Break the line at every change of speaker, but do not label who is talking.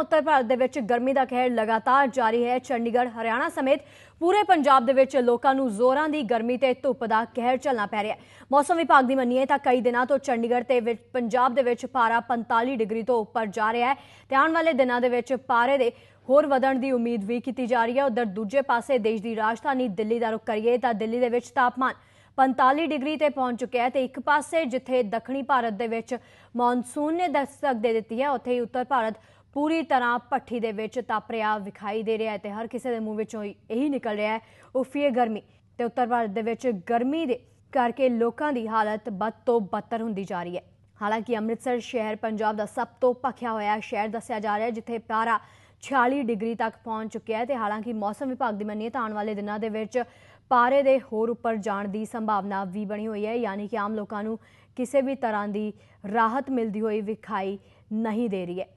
ਉੱਤਰ ਭਾਰਤ ਦੇ ਵਿੱਚ ਗਰਮੀ ਦਾ ਕਹਿਰ ਲਗਾਤਾਰ ਜਾਰੀ ਹੈ। ਚੰਡੀਗੜ੍ਹ, ਹਰਿਆਣਾ ਸਮੇਤ ਪੂਰੇ ਪੰਜਾਬ ਦੇ ਵਿੱਚ ਲੋਕਾਂ ਨੂੰ ਜ਼ੋਰਾਂ ਦੀ ਗਰਮੀ ਤੇ ਧੁੱਪ ਦਾ ਕਹਿਰ ਝੱਲਣਾ ਪੈ ਰਿਹਾ ਹੈ। ਮੌਸਮ ਵਿਭਾਗ ਦੀ ਮੰਨੀਏ ਤਾਂ ਕਈ ਦਿਨਾਂ ਤੋਂ ਚੰਡੀਗੜ੍ਹ ਤੇ ਵਿੱਚ ਪੰਜਾਬ ਦੇ ਵਿੱਚ ਪਾਰਾ 45 ਡਿਗਰੀ ਤੋਂ ਉੱਪਰ ਜਾ ਰਿਹਾ ਹੈ। ਤੇ ਆਉਣ ਵਾਲੇ ਦਿਨਾਂ ਦੇ ਵਿੱਚ ਪਾਰੇ ਦੇ ਹੋਰ ਵਧਣ ਦੀ ਉਮੀਦ ਵੀ ਕੀਤੀ ਜਾ ਰਹੀ ਹੈ। ਉਧਰ ਦੂਜੇ ਪਾਸੇ ਦੇਸ਼ ਦੀ ਰਾਜਧਾਨੀ ਦਿੱਲੀ ਦਾ ਰੁਖ ਕਰੀਏ ਤਾਂ ਦਿੱਲੀ ਦੇ ਵਿੱਚ ਤਾਪਮਾਨ 45 ਡਿਗਰੀ ਤੇ ਪਹੁੰਚ ਚੁੱਕਿਆ ਹੈ ਤੇ ਇੱਕ ਪਾਸੇ ਜਿੱਥੇ ਦੱਖਣੀ ਭਾਰਤ ਦੇ ਵਿੱਚ ਮੌਨਸੂਨ ਨੇ ਦਸਤਕ ਦੇ ਦਿੱਤੀ ਹੈ, ਉੱਥੇ ਹੀ ਉੱਤਰ ਭਾਰਤ ਪੂਰੀ ਤਰ੍ਹਾਂ ਭੱਠੀ ਦੇ ਵਿੱਚ ਤਪ ਰਿਹਾ ਵਿਖਾਈ ਦੇ ਰਿਹਾ ਹੈ ਤੇ ਹਰ ਕਿਸੇ ਦੇ ਮੂੰਹ ਵਿੱਚੋਂ ਇਹੀ ਨਿਕਲ ਰਿਹਾ ਹੈ। ਉਫੀਏ ਗਰਮੀ ਤੇ ਉੱਤਰ ਭਾਰਤ ਦੇ ਵਿੱਚ ਗਰਮੀ ਦੇ ਕਰਕੇ ਲੋਕਾਂ ਦੀ ਹਾਲਤ ਬਦ ਤੋਂ ਬਦਤਰ ਹੁੰਦੀ ਜਾ ਰਹੀ ਹੈ। ਹਾਲਾਂਕਿ ਅੰਮ੍ਰਿਤਸਰ ਸ਼ਹਿਰ ਪੰਜਾਬ ਦਾ ਸਭ ਤੋਂ ਭਖਿਆ ਹੋਇਆ ਸ਼ਹਿਰ ਦੱਸਿਆ ਜਾ ਰਿਹਾ ਹੈ, ਜਿੱਥੇ ਪਾਰਾ 46 ਡਿਗਰੀ ਤੱਕ ਪਹੁੰਚ ਚੁੱਕਿਆ ਹੈ ਤੇ ਹਾਲਾਂਕਿ ਮੌਸਮ ਵਿਭਾਗ ਦੀ ਮੰਨੀਏ ਤਾਂ ਆਉਣ ਵਾਲੇ ਦਿਨਾਂ ਦੇ ਵਿੱਚ ਪਾਰੇ ਦੇ ਹੋਰ ਉੱਪਰ ਜਾਣ ਦੀ ਸੰਭਾਵਨਾ ਵੀ ਬਣੀ ਹੋਈ ਹੈ, ਯਾਨੀ ਕਿ ਆਮ ਲੋਕਾਂ ਨੂੰ ਕਿਸੇ ਵੀ ਤਰ੍ਹਾਂ ਦੀ ਰਾਹਤ ਮਿਲਦੀ ਹੋਈ ਵਿਖਾਈ ਨਹੀਂ ਦੇ ਰਹੀ ਹੈ।